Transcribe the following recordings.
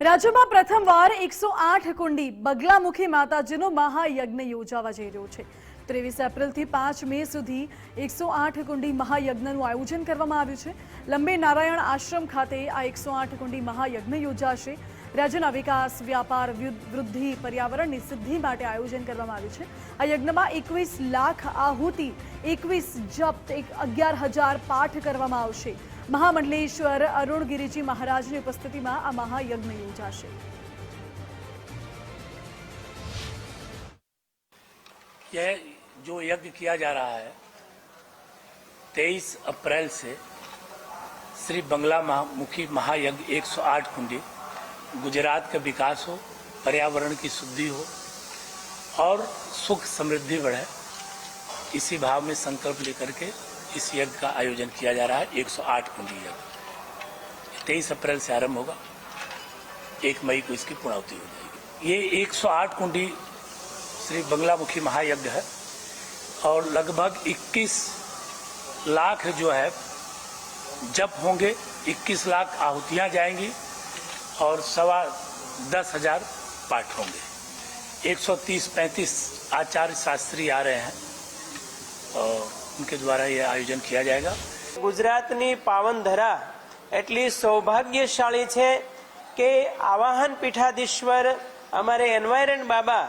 રાજ્યમાં પ્રથમવાર એકસો આઠ કુંડી બગલામુખી માતાજીનો મહાયજ્ઞ યોજાવા જઈ રહ્યો છે. ત્રેવીસ એપ્રિલથી પાંચ મે સુધી એકસો આઠ કુંડી મહાયજ્ઞનું આયોજન કરવામાં આવ્યું છે. લંબે નારાયણ આશ્રમ ખાતે આ એકસો આઠ કુંડી મહાયજ્ઞ યોજાશે. રાજ્યના વિકાસ, વ્યાપાર, વૃદ્ધિ પર્યાવરણની સિદ્ધિ માટે આયોજન કરવામાં આવ્યું છે. આ યજ્ઞમાં એકવીસ લાખ આહુતિ, એકવીસ જપ્ત એક અગિયાર હજાર પાઠ કરવામાં આવશે. મહામંડલેશ્વર અરુણ ગિરિજી મહારાજની ઉપસ્થિતિમાં આ મહાયજ્ઞ યોજાશે यह जो यज्ञ किया जा रहा है तेईस अप्रैल से श्री बंगला महा- मुखी महायज्ञ 108 कुंडी गुजरात का विकास हो पर्यावरण की शुद्धि हो और सुख समृद्धि बढ़े इसी भाव में संकल्प लेकर के इस यज्ञ का आयोजन किया जा रहा है 108 कुंडी यज्ञ। तेईस अप्रैल से आरंभ होगा। एक मई को इसकी पूर्णावति हो जाएगी। ये 108 कुंडी श्री बंगलामुखी महायज्ञ है और लगभग 21 लाख जो है जप होंगे। 21 लाख आहुतियाँ जाएँगी और सवा दस हज़ार पाठ होंगे। 130-35 आचार्य शास्त्री आ रहे हैं और उनके द्वारा यह आयोजन किया जाएगा ગુજરાતની પાવન ધરા એટલી સૌભાગ્યશાળી છે કે આવાહન પીઠાધીશ્વર અમારે એન્વાયરન્ટ બાબા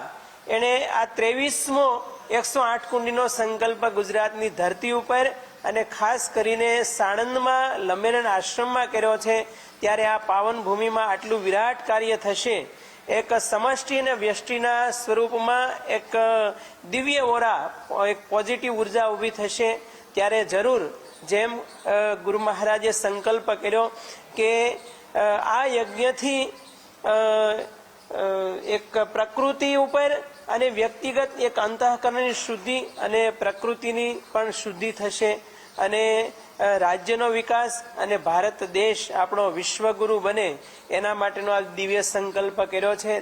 એણે આ ત્રેવીસમો એકસો આઠ કુંડીનો સંકલ્પ ગુજરાતની ધરતી ઉપર અને ખાસ કરીને સાણંદમાં લંબેરણ આશ્રમમાં કર્યો છે ત્યારે આ પાવન ભૂમિમાં આટલું વિરાટ કાર્ય થશે એક સમષ્ટિ અને વ્યષ્ટિના સ્વરૂપમાં એક દિવ્ય ઓરા એક પોઝિટિવ ઊર્જા ઊભી થશે. ત્યારે જરૂર જેમ ગુરુ મહારાજે સંકલ્પ કર્યો કે આ યજ્ઞથી એક પ્રકૃતિ ઉપર અને વ્યક્તિગત એક અંતઃકરણની શુદ્ધિ અને પ્રકૃતિની પણ શુદ્ધિ થશે. અને રાજ્યનો વિકાસ અને ભારત દેશ આપણો વિશ્વગુરુ બને, એના માટેનો આ દિવ્ય સંકલ્પ કર્યો છે.